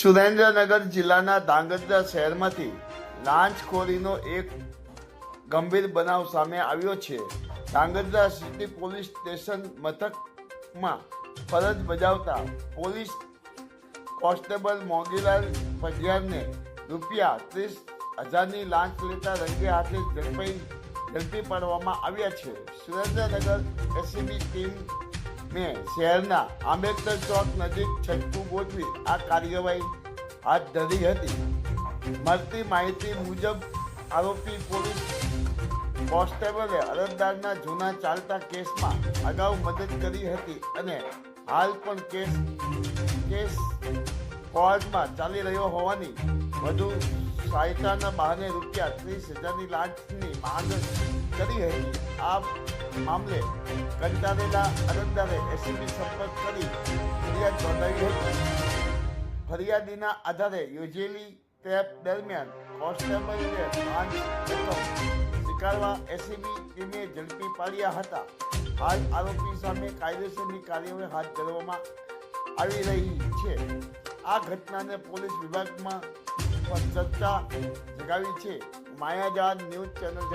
સુરેન્દ્રનગર જિલ્લાના ધાંગધ્રા શહેરમાંથી લાંચખોરીનો એક ગંભીર બનાવ સામે આવ્યો છે. ધાંગધ્રા સિટી પોલીસ સ્ટેશન મથકમાં ફરજ બજાવતા પોલીસ કોન્સ્ટેબલ મોગીલાલ પઢિયારને રૂપિયા ત્રીસ હજારની લાંચ લેતા રંગે હાથે ઝડપાઈ ઝડપી પાડવામાં આવ્યા છે. સુરેન્દ્રનગર એસીબી ટીમે શહેરના આંબેડકર ચોક નજીક છટકું ગોઠવી આ કાર્યવાહી હાથ ધરી હતી. મળતી માહિતી મુજબ આરોપી પોલીસ કોન્સ્ટેબલે અરજદારના જૂના ચાલતા કેસમાં અગાઉ મદદ કરી હતી અને હાલ પણ કેસ કેસ કોર્ટમાં ચાલી રહ્યો હોવાની વધુ સહાયતાના બહાને રૂપિયા ત્રીસ હજારની લાંચની માંગ કરી હતી આ મામલે કંટાળેલા અરજદારે એસીબી સંપર્ક કરી ફરિયાદ નોંધાવી હતી. ફરિયાદીના આધારે યોજેલી ટેપ દરમિયાન કોન્સ્ટેબલે પાંચ સ્વીકારવા એસીબી ટીમે ઝડપી પાડ્યા હતા. હાલ આરોપી સામે કાયદેસરની કાર્યવાહી હાથ ધરવામાં આવી રહી છે. આ ઘટનાને પોલીસ વિભાગમાં પણ ચર્ચા જગાવી છે. માયાજાળ ન્યૂઝ ચેનલ